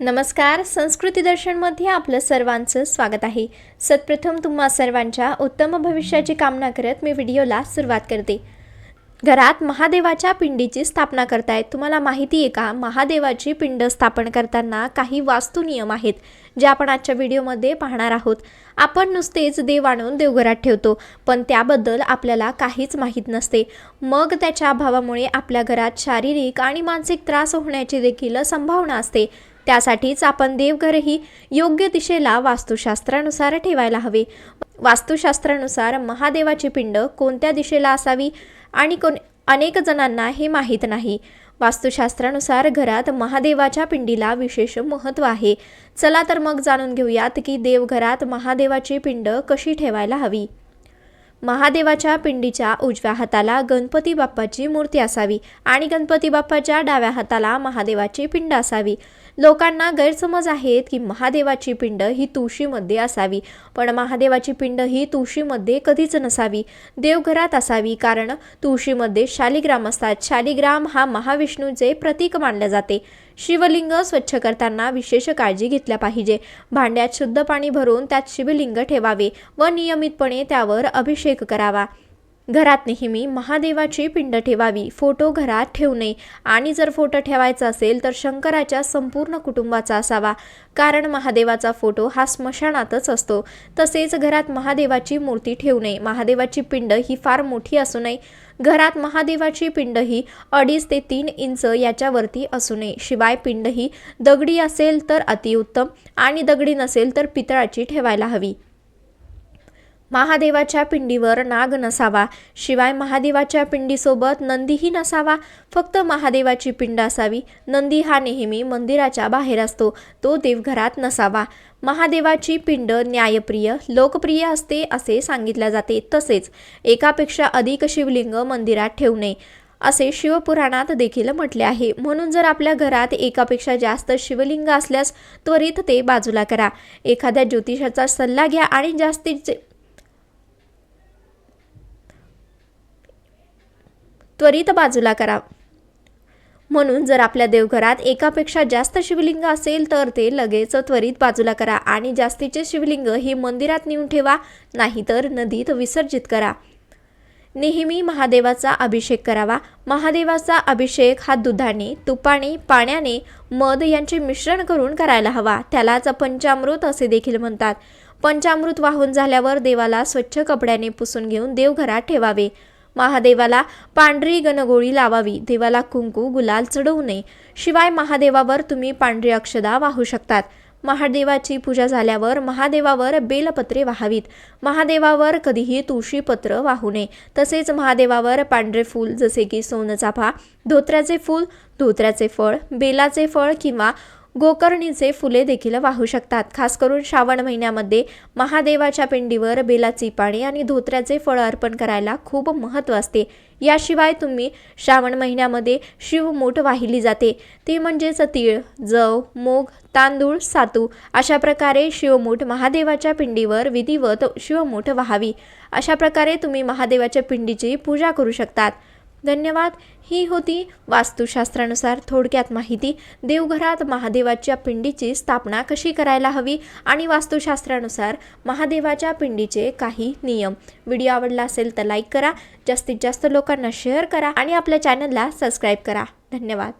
नमस्कार संस्कृती दर्शनमध्ये आपलं सर्वांचं स्वागत आहे. सत्प्रथम तुम्हा सर्वांच्या उत्तम भविष्याची कामना करत मी व्हिडिओला सुरुवात करते. घरात महादेवाच्या पिंडीची स्थापना करतायत. तुम्हाला माहिती आहे का? महादेवाची पिंड स्थापन करताना काही वास्तू नियम आहेत जे आपण आजच्या व्हिडिओमध्ये पाहणार आहोत. आपण नुसतेच देव आणून देवघरात ठेवतो पण त्याबद्दल आपल्याला काहीच माहीत नसते. मग त्याच्या अभावामुळे आपल्या घरात शारीरिक आणि मानसिक त्रास होण्याची देखील संभावना असते. त्यासाठीच आपण देवघरही योग्य दिशेला वास्तुशास्त्रानुसार ठेवायला हवे. वास्तुशास्त्रानुसार महादेवाची पिंड कोणत्या दिशेला असावी आणि कोण अनेक जणांना हे माहीत नाही. वास्तुशास्त्रानुसार घरात महादेवाच्या पिंडीला विशेष महत्त्व आहे. चला तर मग जाणून घेऊयात की देवघरात महादेवाची पिंड कशी ठेवायला हवी. महादेवाच्या पिंडीच्या उजव्या हाताला गणपती बाप्पाची मूर्ती असावी आणि गणपती बाप्पाच्या डाव्या हाताला महादेवाची पिंड असावी. लोकांना गैरसमज आहेत की महादेवाची पिंड ही तुळशीमध्ये असावी पण महादेवाची पिंड ही तुळशीमध्ये कधीच नसावी. देवघरात असावी कारण तुळशीमध्ये शालिग्राम असतात. शालिग्राम हा महाविष्णूचे प्रतीक मानले जाते. शिवलिंग स्वच्छ करताना विशेष काळजी घेतल्या पाहिजे. भांड्यात शुद्ध पाणी भरून त्यात शिवलिंग ठेवावे व नियमितपणे त्यावर अभिषेक करावा. घरात नेहमी महादेवाची पिंड ठेवावी फोटो घरात ठेवू नये. आणि जर फोटो ठेवायचा असेल तर शंकराच्या संपूर्ण कुटुंबाचा असावा. कारण महादेवाचा फोटो हा स्मशानातच असतो. तसेच घरात महादेवाची मूर्ती ठेवू नये. महादेवाची पिंड ही फार मोठी असू नये. घरात महादेवाची पिंड ही अडीच ते तीन इंच याच्यावरती असू नये शिवाय पिंड ही दगडी असेल तर अतिउत्तम आणि दगडी नसेल तर पितळाची ठेवायला हवी. महादेवाच्या पिंडीवर नाग नसावा. शिवाय महादेवाच्या पिंडीसोबत नंदीही नसावा. फक्त महादेवाची पिंड असावी. नंदी हा नेहमी मंदिराच्या बाहेर असतो. तो देवघरात नसावा. महादेवाची पिंड न्यायप्रिय लोकप्रिय असते असे सांगितले जाते. तसेच एकापेक्षा अधिक शिवलिंग मंदिरात ठेवणे असे शिवपुराणात देखील म्हटले आहे. म्हणून जर आपल्या घरात एकापेक्षा जास्त शिवलिंग असल्यास त्वरित ते बाजूला करा. एखाद्या ज्योतिषाचा सल्ला घ्या आणि जास्तीचे त्वरित बाजूला करा. म्हणून जर आपल्या देवघरात एकापेक्षा जास्त शिवलिंग असेल तर ते लगेच त्वरित बाजूला करा आणि जास्तीचे शिवलिंग हे मंदिरात नेऊन ठेवा नाहीतर नदीत विसर्जित करा. नेहमी महादेवाचा अभिषेक करावा. महादेवाचा अभिषेक हा दुधाने तुपाने पाण्याने मध यांचे मिश्रण करून करायला हवा. त्यालाच पंचामृत असे देखील म्हणतात. पंचामृत वाहून झाल्यावर देवाला स्वच्छ कपड्याने पुसून घेऊन देवघरात ठेवावे. महादेवाला पांढरी गणगोळी लावावी देवाला कुंकू गुलाल चढवू नये. शिवाय महादेवावर तुम्ही पांढरी अक्षदा वाहू शकतात. महादेवाची पूजा झाल्यावर महादेवावर बेलपत्रे वाहावीत. महादेवावर कधीही तुळशीपत्र वाहू नये. तसेच महादेवावर पांढरे फूल जसे की सोनचाफा धोत्र्याचे फूल धोत्र्याचे फळ बेलाचे फळ किंवा गोकर्णीचे फुले देखील वाहू शकतात. खास करून श्रावण महिन्यामध्ये महादेवाच्या पिंडीवर बेलाची पाणी आणि धोत्र्याचे फळ अर्पण करायला खूप महत्त्व असते. याशिवाय तुम्ही श्रावण महिन्यामध्ये शिवमूठ वाहिली जाते. ते म्हणजेच तीळ जव मूग तांदूळ सातू अशा प्रकारे शिवमूठ महादेवाच्या पिंडीवर विधिवत शिवमूठ वाहावी. अशा प्रकारे तुम्ही महादेवाच्या पिंडीची पूजा करू शकतात. धन्यवाद. ही होती वास्तुशास्त्रानुसार थोडक्यात माहिती. देवघरात महादेवाच्या पिंडीची स्थापना कशी करायला हवी आणि वास्तुशास्त्रानुसार महादेवाच्या पिंडीचे काही नियम. व्हिडिओ आवडला असेल तर लाईक करा जास्तीत जास्त लोकांना शेअर करा आणि आपल्या चॅनलला सबस्क्राईब करा. धन्यवाद.